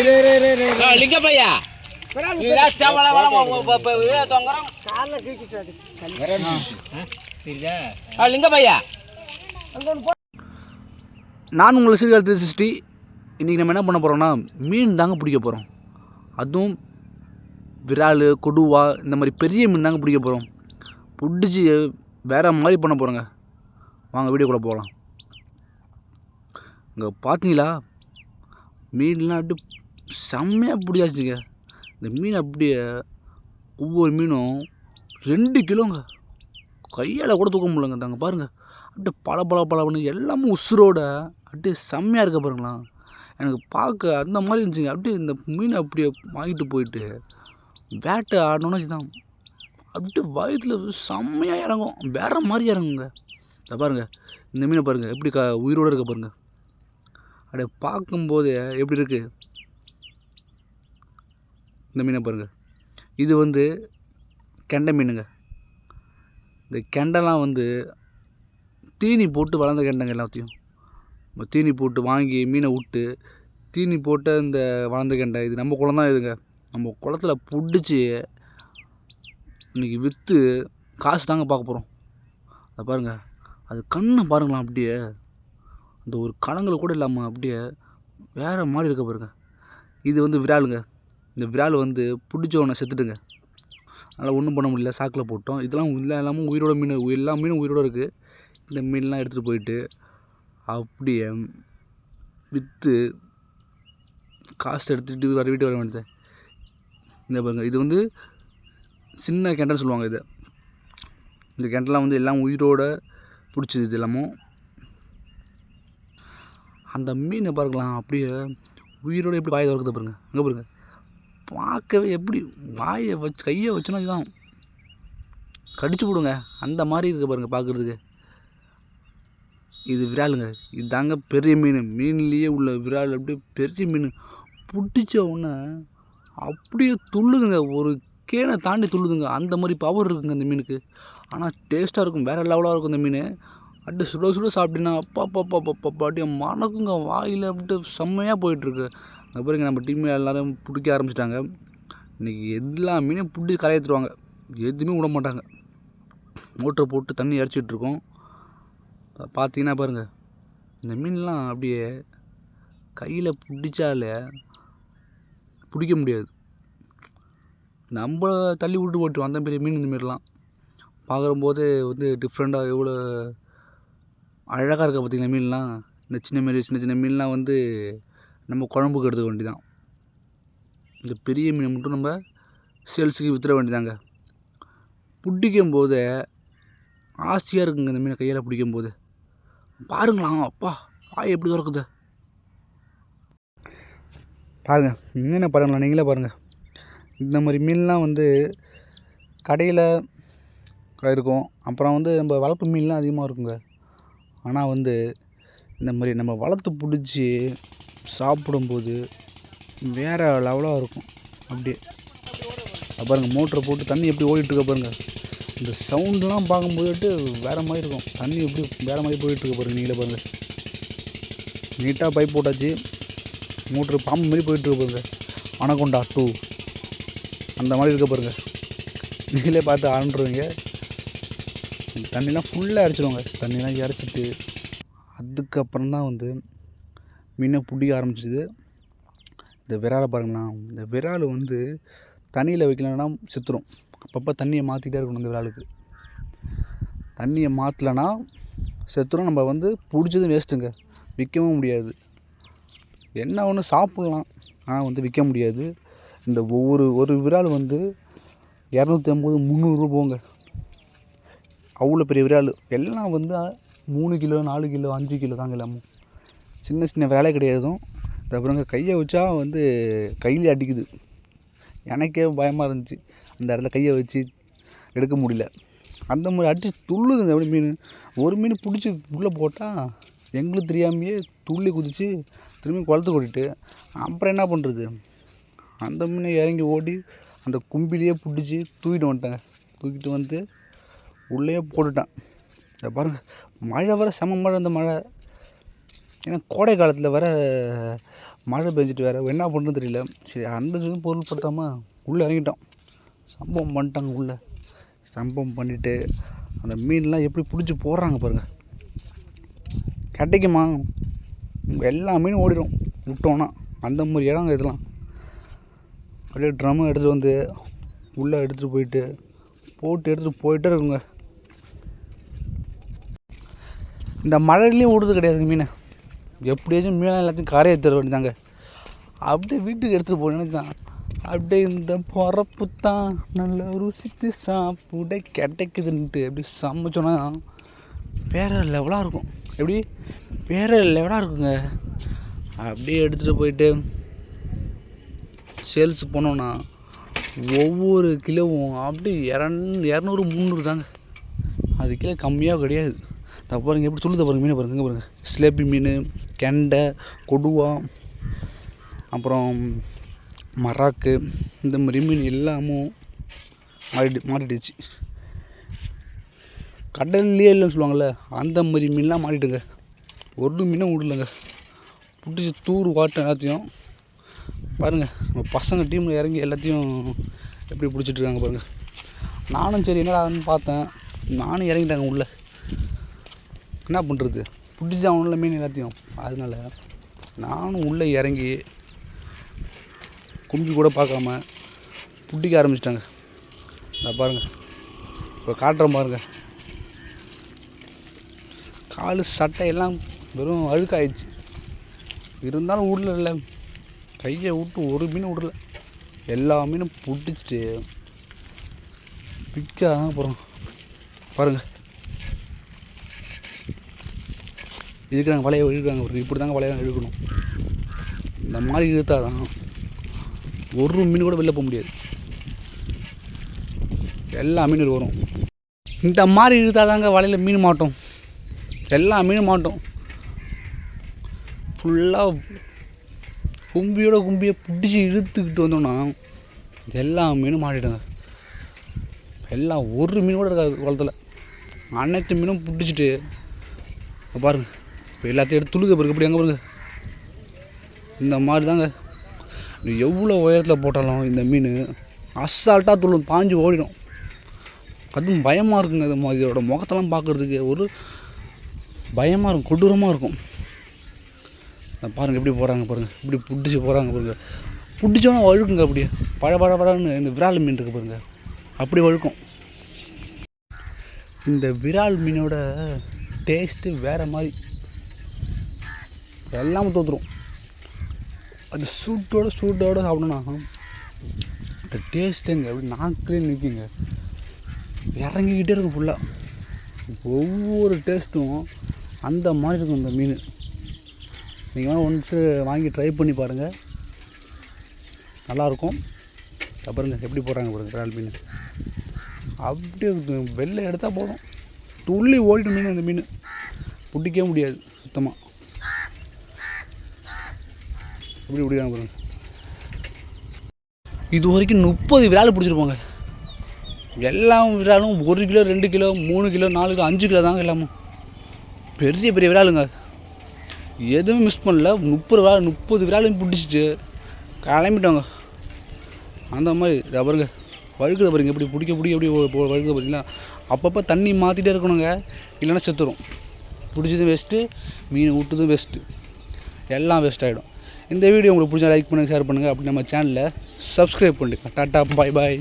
இரு. லிங்கப்பையா நான் உங்களை சீர்காழத்து சிருஷ்டி இன்றைக்கி நம்ம என்ன பண்ண போகிறோம்னா மீன் தாங்க பிடிக்க போகிறோம் அதுவும் விரால் கொடுவா இந்த மாதிரி பெரிய மீன் தாங்க பிடிக்க போகிறோம் பிடிச்சி வேறு மாதிரி பண்ண போகிறோங்க வாங்க வீடியோ கூட போகலாம் இங்கே பார்த்தீங்களா மீன்லாம் அப்படியே செம்மையாக பிடிச்சாச்சுங்க இந்த மீன் அப்படியே ஒவ்வொரு மீனும் ரெண்டு கிலோங்க. கையால் கூட தூக்க முடியலங்க தாங்க பாருங்கள் அப்படியே பல பல பண்ணி எல்லாமே உசுரோட அப்படியே செம்மையாக இருக்க பாருங்களா. எனக்கு பார்க்க அந்த மாதிரி இருந்துச்சுங்க. அப்படியே இந்த மீனை அப்படியே வாங்கிட்டு போயிட்டு வேட்டை ஆடணும்னு வச்சுதான். அப்படியே வயிற்றுல செம்மையாக இறங்கும். வேற மாதிரி இறங்குங்க. இதை பாருங்கள் இந்த மீனை பாருங்கள் எப்படி க உயிரோடு இருக்க பாருங்கள் அப்படியே பார்க்கும்போது எப்படி இருக்குது இந்த மீனை பாருங்கள் இது வந்து கெண்டை மீனுங்க. இந்த கெண்டைலாம் வந்து தீனி போட்டு வளர்ந்த கெண்டைங்க எல்லாத்தையும். நம்ம தீனி போட்டு வாங்கி மீனை விட்டு தீனி போட்டு இந்த வளர்ந்த கெண்டை. இது நம்ம குளம் தான் இதுங்க. நம்ம குளத்துல பிடிச்சி இன்னைக்கு விற்று காசு தாங்க பார்க்க போகிறோம் அதை பாருங்கள் அது கண்ணை பாருங்களேன் அப்படியே. அந்த ஒரு கணங்கள் கூட இல்லாமல் அப்படியே வேறு மாதிரி இருக்க பாருங்க. இது வந்து விராலுங்க. இந்த விரால் வந்து பிடிச்சவனை செத்துட்டுங்க. அதனால் ஒன்றும் பண்ண முடியல. சாக்கில் போட்டோம். இதெல்லாம் இல்லை இல்லாமல் உயிரோட மீன் எல்லா மீனும் உயிரோட இருக்குது இந்த மீன்லாம் எடுத்துகிட்டு போயிட்டு அப்படியே விற்று காசு எடுத்துகிட்டு வர வீட்டு வர வேண்டியது இந்த பாருங்கள் இது வந்து சின்ன கிணறு சொல்லுவாங்க இது. இந்த கிணறுலாம் வந்து எல்லாம் உயிரோட பிடிச்சது இது எல்லாமும் அந்த மீனை பார்க்கலாம் அப்படியே உயிரோடு எப்படி வாயை திறக்குது பாருங்க. அங்கே பாருங்க. பார்க்கவே எப்படி வாயை வச்சு கையை வச்சோன்னா இதுதான். கடிச்சு விடுங்க அந்த மாதிரி இருக்குது பாருங்கள் பார்க்குறதுக்கு. இது விராலுங்க. இதுதாங்க பெரிய மீன். மீன்லேயே உள்ள விரால் அப்படியே பெரிய மீன். பிடிச்ச உடனே அப்படியே துள்ளுதுங்க. ஒரு கேனை தாண்டி துள்ளுதுங்க. அந்த மாதிரி பவர் இருக்குங்க இந்த மீனுக்கு. ஆனால் டேஸ்ட்டாக இருக்கும். வேறு லெவலாக இருக்கும் இந்த மீன். அப்படியே சுட சுட சாப்பிட்டீங்கன்னா அப்பா அப்பா அப்பா அப்பா அப்படியே மணக்குங்க. வாயில் அப்படின்ட்டு செம்மையாக போயிட்டுருக்கு. அங்கே பாருங்க நம்ம டீம் எல்லோரும் பிடிக்க ஆரம்பிச்சிட்டாங்க. இன்றைக்கி எல்லா மீனையும் பிடிச்சி கரையேற்றுருவாங்க எதுவுமே விட மாட்டாங்க. மோட்டரை போட்டு தண்ணி இறச்சிட்ருக்கோம் பார்த்தீங்கன்னா பாருங்கள் இந்த மீன்லாம் அப்படியே கையில் பிடிச்சாலே பிடிக்க முடியாது. நம்ம தள்ளி விட்டு போட்டுருவோம் அந்த பெரிய மீன் இந்த மாரிலாம். பார்க்கும்போது வந்து டிஃப்ரெண்ட்டாக எவ்வளோ அழகாக இருக்க பார்த்தீங்களா மீன்லாம்? இந்த சின்ன மாரி சின்ன சின்ன மீன்லாம் வந்து நம்ம குழம்புக்கு எடுத்துக்க வேண்டிதான் இந்த பெரிய மீனை மட்டும் நம்ம சேல்ஸுக்கு வித்துட வேண்டியதாங்க. பிடிக்கும் போது ஆசையாக இருக்குங்க இந்த மீனை கையால் பிடிக்கும் போது பாருங்களா அப்பா பாய் எப்படி திறக்குது பாருங்கள் மீனை பாருங்களா நீங்களே பாருங்கள் இந்த மாதிரி மீன்லாம் வந்து கடையில் இருக்கும். அப்புறம் வந்து நம்ம வளர்ப்பு மீன்லாம் அதிகமாக இருக்குங்க. ஆனால் வந்து இந்த மாதிரி நம்ம வளர்த்து பிடிச்சி சாப்பிடும்போது வேறு லெவலாக இருக்கும். அப்படியே. பாருங்கள் மோட்டரை போட்டு தண்ணி எப்படி ஓடிட்டுருக்க பாருங்கள் இந்த சவுண்ட்லாம் பார்க்கும்போது வேறு மாதிரி இருக்கும். தண்ணி எப்படி வேறு மாதிரி போயிட்டுருக்க பாருங்கள் நீங்களே பாருங்கள் நீட்டாக பைப் போட்டாச்சு. மோட்ரு பாம்பு மாதிரி போயிட்டுருக்க பாருங்கள் அனகொண்டா டூ அந்த மாதிரி இருக்க பாருங்க. நீங்களே பார்த்து ஆண்டுருவீங்க. தண்ணிலாம் ஃபுல்லாக இறச்சிடுவாங்க தண்ணிலாம் இறச்சிட்டு அதுக்கப்புறம் தான் வந்து மீனை பிடிக்க ஆரம்பிச்சிது. இந்த விராலை பாருங்களா இந்த விரால் வந்து தண்ணியில் வைக்கலன்னா செத்துரும். அப்பப்போ தண்ணியை மாற்றிக்கிட்டே இருக்கணும் இந்த விராலுக்கு தண்ணியை மாற்றலைன்னா செத்துரும். நம்ம வந்து பிடிச்சதும் வேஸ்ட்டுங்க விற்கவும் முடியாது. என்ன ஒன்று சாப்பிட்லாம். ஆனால் வந்து விற்க முடியாது. இந்த ஒவ்வொரு ஒரு விரால் வந்து இரநூத்தி ஐம்பது முந்நூறுரூவா போங்க அவ்வளோ பெரிய விரால். எல்லாம் வந்து மூணு கிலோ நாலு கிலோ அஞ்சு கிலோ தாங்க எல்லாமும். சின்ன சின்ன வேலை கிடையாதும். அப்புறங்க கையை வச்சா வந்து கையிலே அடிக்குது. எனக்கே பயமாக இருந்துச்சு. அந்த இடத்துல கையை வச்சு எடுக்க முடியல. அந்த மாதிரி அடிச்சு துள்ளுதுங்க. அப்படி மீன்? ஒரு மீன் பிடிச்சி உள்ளே போட்டால் எங்களுக்கு தெரியாமையே துள்ளி குதித்து திரும்பி குளத்து கொட்டிட்டு அப்புறம் என்ன பண்ணுறது அந்த மீனை இறங்கி ஓடி அந்த கும்பிலேயே பிடிச்சி தூக்கிட்டு வந்துட்டேன் தூக்கிட்டு வந்து உள்ளேயே போட்டுட்டேன். இதை பாருங்கள் மழை வர செம மழை இந்த மழை. ஏன்னா கோடை காலத்தில் வர மழை பெஞ்சிட்டு வேறு என்ன பண்ணுறது தெரியல. சரி அந்த இதுவும் பொருள்படுத்தாமல் உள்ளே இறங்கிட்டோம். சம்பவம் பண்ணிட்டாங்க உள்ளே. சம்பவம் பண்ணிவிட்டு அந்த மீன்லாம் எப்படி பிடிச்சி போடுறாங்க பாருங்கள் கிடைக்குமா எல்லா மீனும் ஓடிடும் விட்டோன்னா அந்த மாதிரி இடம் இதெல்லாம். அப்படியே ட்ரம்மை எடுத்துகிட்டு வந்து உள்ளே எடுத்துகிட்டு போயிட்டு போட்டு எடுத்துகிட்டு போயிட்டே இருக்குங்க. இந்த மழையிலையும் விடுறது கிடையாதுங்க மீனை. எப்படியாச்சும் மீனை எல்லாத்தையும் கரையை தர வேண்டியதாங்க அப்படியே வீட்டுக்கு எடுத்துகிட்டு போனேன்னு தான் அப்படியே இந்த பிறப்பு தான் நல்லா ருசித்து சாப்பிட கிடைக்குதுன்ட்டு அப்படி சமைச்சோன்னா வேறு லெவலாக இருக்கும். எப்படி? வேறு லெவலாக இருக்குங்க. அப்படியே எடுத்துகிட்டு போயிட்டு சேல்ஸ் போனோன்னா ஒவ்வொரு கிலோவும் அப்படி இரநூ இரநூறு முந்நூறு தாங்க. அது கிலோ கம்மியாக கிடையாது. தப்பு பாருங்க எப்படி சொல்லுது பாருங்க மீன் பாருங்க பாருங்கள் பாருங்க. சிலேபி மீன் கெண்டை கொடுவா அப்புறம் மராக்கு இந்த மாதிரி மீன் எல்லாமும் மாறிடு மாறிடுச்சு. கடல்லையே இல்லைன்னு சொல்லுவாங்கள்ல அந்த மாதிரி மீன்லாம் மாறிட்டுங்க ஒரு மீனும் விடலங்க. பிடிச்சி தூர் வாட்டம் எல்லாத்தையும் பாருங்கள் நம்ம பசங்க டீமில் இறங்கி எல்லாத்தையும் எப்படி பிடிச்சிட்டு இருக்காங்க பாருங்கள் நானும் சரி என்னடான்னு பார்த்தேன். நானும் இறங்கிட்டாங்க உள்ளே. என்ன பண்ணுறது பிடிச்சி அவனில் மீன் எல்லாத்தையும். அதனால நானும் உள்ளே இறங்கி கும்பி கூட பார்க்காம பிடிக்க ஆரம்பிச்சிட்டாங்க. இதை பாருங்கள் இப்போ காட்டுறேன் பாருங்கள் காலு சட்டை எல்லாம் வெறும் அழுக்காயிடுச்சு. இருந்தாலும் உள்ள இல்லை. கையை விட்டு ஒரு மீன் விடல. எல்லா மீனும் பிடிச்சிட்டு பிச்சா அப்புறம் பாருங்கள் இதுக்கு நாங்கள் வலையை இழுக்கிறாங்க ஒரு இப்படி தாங்க வலையெல்லாம் இழுக்கணும். இந்த மாதிரி இழுத்தா தான் ஒரு மீன் கூட வெளில போக முடியாது. எல்லா மீனும் வரும். இந்த மாதிரி இழுத்தா தாங்க வலையில் மீன் மாட்டோம். எல்லா மீனும் மாட்டோம். ஃபுல்லாக கும்பியோட கும்பியை பிடிச்சி இழுத்துக்கிட்டு வந்தோம்னா எல்லா மீனும் மாட்டிடுங்க. எல்லாம் ஒரு மீன் கூட இருக்காது குளத்துல. அனைத்து மீனும் பிடிச்சிட்டு பாருங்கள் இப்போ எல்லாத்தையும் எடுத்து துளுக பிறகு இப்படி எங்கே பாருங்க. இந்த மாதிரி தாங்க நீ எவ்வளோ உயரத்தில் போட்டாலும் இந்த மீன் அசால்ட்டாக துள்ளும் பாஞ்சு ஓடிடும். அதுவும் பயமாக இருக்குங்க இதோட முகத்தெல்லாம் பார்க்குறதுக்கு. ஒரு பயமாக இருக்கும் கொடூரமாக இருக்கும். பாருங்கள் எப்படி போகிறாங்க பாருங்கள் இப்படி பிடிச்சி போகிறாங்க பாருங்கள் பிடிச்சோன்னா வழுக்குங்க அப்படியே. பழ பழ பழன்னு இந்த விரால் மீன் இருக்கு பாருங்கள் அப்படி வழுக்கும். இந்த விரால் மீனோட டேஸ்ட்டு வேறு மாதிரி. எல்லாமே தோற்றுரும் அது சூட்டோட சூட்டோட சாப்பிடணும் அந்த டேஸ்ட்டுங்க அப்படி நாக்கிலே நிற்குங்க இறங்கிக்கிட்டே இருக்கும் ஃபுல்லாக ஒவ்வொரு டேஸ்ட்டும் அந்த மாதிரி இருக்கும் இந்த மீன். நீங்கள் வேணால் ஒன்ஸு வாங்கி ட்ரை பண்ணி பாருங்கள். நல்லாயிருக்கும். பாருங்கள் எப்படி போடுறாங்க பாருங்கள் விரால் மீன். அப்படியே வெளில எடுத்தால் போதும். துள்ளி ஓடிட்டு மீன் அந்த மீன். பிடிக்கவே முடியாது சுத்தமாக எப்படி பிடிக்காங்க பாருங்க இது வரைக்கும் முப்பது விரால் பிடிச்சிருப்பாங்க எல்லா விராலும் ஒரு கிலோ ரெண்டு கிலோ மூணு கிலோ நாலு கிலோ அஞ்சு கிலோ தாங்க எல்லாமும் பெரிய பெரிய விராலுங்க. எதுவும் மிஸ் பண்ணல. முப்பது விரால் முப்பது விராலையும் பிடிச்சிட்டு கிளம்பிட்டோங்க. அந்த மாதிரி இதை பாருங்க. வழுக்குதை பாருங்க. எப்படி பிடிக்க பிடிக்க எப்படி ஒ- வழுக்குது பார்த்தீங்களா? அப்பப்போ தண்ணி மாற்றிட்டே இருக்கணுங்க. இல்லைன்னா செத்துரும். பிடிச்சதும் வேஸ்ட்டு மீன் விட்டதும் வேஸ்ட்டு எல்லாம் வேஸ்ட் ஆகிடும் இந்த வீடியோ உங்களுக்கு பிடிச்சா லைக் பண்ணுங்கள் ஷேர் பண்ணுங்கள் அப்படி நம்ம சேனலில் சப்ஸ்கிரைப் பண்ணுங்க டாட்டா பாய் பாய்